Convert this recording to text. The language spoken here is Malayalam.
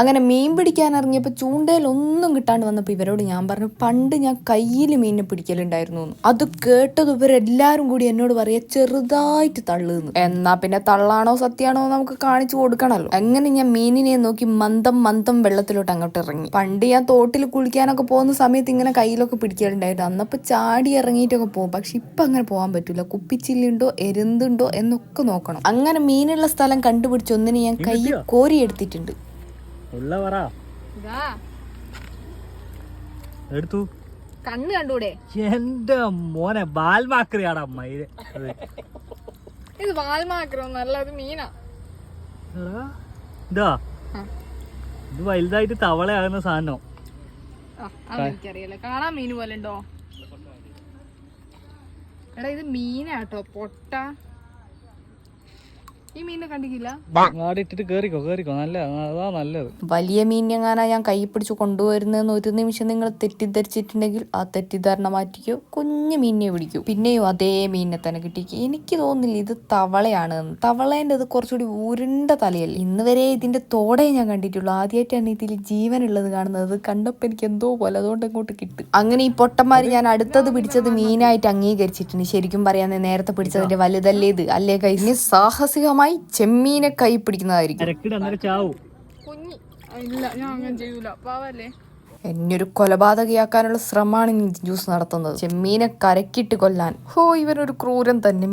അങ്ങനെ മീൻ പിടിക്കാൻ ഇറങ്ങിയപ്പോൾ ചൂണ്ടയിൽ ഒന്നും കിട്ടാണ്ട് വന്നപ്പോൾ ഇവരോട് ഞാൻ പറഞ്ഞു പണ്ട് ഞാൻ കയ്യിൽ മീനിനെ പിടിക്കലുണ്ടായിരുന്നു എന്ന്. അത് കേട്ടത് ഇവരെല്ലാവരും കൂടി എന്നോട് പറയുക ചെറുതായിട്ട് തള്ളുന്നു എന്നാ. പിന്നെ തള്ളാണോ സത്യാണോ നമുക്ക് കാണിച്ചു കൊടുക്കണല്ലോ. അങ്ങനെ ഞാൻ മീനിനെ നോക്കി മന്ദം മന്ദം വെള്ളത്തിലോട്ട് അങ്ങോട്ട് ഇറങ്ങി. പണ്ട് ഞാൻ തോട്ടിൽ കുളിക്കാനൊക്കെ പോകുന്ന സമയത്ത് ഇങ്ങനെ കയ്യിലൊക്കെ പിടിക്കലുണ്ടായിരുന്നു. അന്നപ്പോൾ ചാടി ഇറങ്ങിയിട്ടൊക്കെ പോകും. പക്ഷെ ഇപ്പം അങ്ങനെ പോകാൻ പറ്റില്ല കുപ്പിച്ചില്ലുണ്ടോ എരുന്തുണ്ടോ എന്നൊക്കെ നോക്കണം. അങ്ങനെ മീനുള്ള സ്ഥലം കണ്ടുപിടിച്ച് ഒന്നിനെ ഞാൻ കൈ കോരി എടുത്തിട്ടുണ്ട് ഉള്ള പറ. ഇതാ. എടുത്തു. കണ്ണ് കണ്ടൂടെ? എന്റെ മോനെ ബാൽമാക്രിയാടാ മയിൽ. ഇത് വാൽമാക്രം നല്ല അത് മീനാ. എടാ, ഇതാ. ആ. ഇത് വലുതായിട്ട് തവളയാകുന്ന സാധനം. ആ, അത് എനിക്കറിയില്ല. കാണാൻ മീൻ പോലെ ഉണ്ടോ? എടാ ഇത് മീനാട്ടോ പൊട്ട. ഈ മീനെ കണ്ടിക്കില്ല? ഇട്ടിട്ട് കേറിക്കോ കേറിക്കോ. നല്ല അതാ നല്ലത്. വലിയ മീനെങ്ങാനാ ഞാൻ കൈ പിടിച്ച് കൊണ്ടുവരുന്നതെന്ന് ഒരു നിമിഷം നിങ്ങൾ തെറ്റിദ്ധരിച്ചിട്ടുണ്ടെങ്കിൽ ആ തെറ്റിദ്ധാരണ മാറ്റിക്കോ. കുഞ്ഞു മീനിനെ പിടിക്കും. പിന്നെയോ അതേ മീനിനെ തന്നെ കിട്ടിക്കും. എനിക്ക് തോന്നുന്നില്ല ഇത് തവളയാണ്. തവളേന്റെ ഇത് കുറച്ചുകൂടി ഉരുണ്ട തലയല്ലേ. ഇന്ന് വരെ ഇതിന്റെ തോടേ ഞാൻ കണ്ടിട്ടുള്ളൂ. ആദ്യമായിട്ടാണ് ഇതിൽ ജീവനുള്ളത് കാണുന്നത്. അത് കണ്ടപ്പോൾ എനിക്ക് എന്തോ പോലെ അതുകൊണ്ട് ഇങ്ങോട്ട് കിട്ടും. അങ്ങനെ ഈ പൊട്ടന്മാർ ഞാൻ അടുത്തത് പിടിച്ചത് മീനായിട്ട് അംഗീകരിച്ചിട്ടുണ്ട്. ശരിക്കും പറയാൻ നേരത്തെ പിടിച്ചതിന്റെ വലുതല്ലേ ഇത്? അല്ലേ കൈ ഇനി സാഹസികമായി ചെമ്മീനെ കൈ പിടിക്കുന്നതായിരിക്കും. ഇല്ല ഞാൻ അങ്ങനെ ചെയ്യൂല. പാവല്ലേ? എന്നൊരു കൊലപാതകയാക്കാനുള്ള ശ്രമമാണ് ഇനി ജ്യൂസ് നടത്തുന്നത്. ചെമ്മീനെ കരക്കിട്ട് കൊല്ലാൻ. ഹോ ഇവനൊരു ക്രൂരൻ തന്നെ.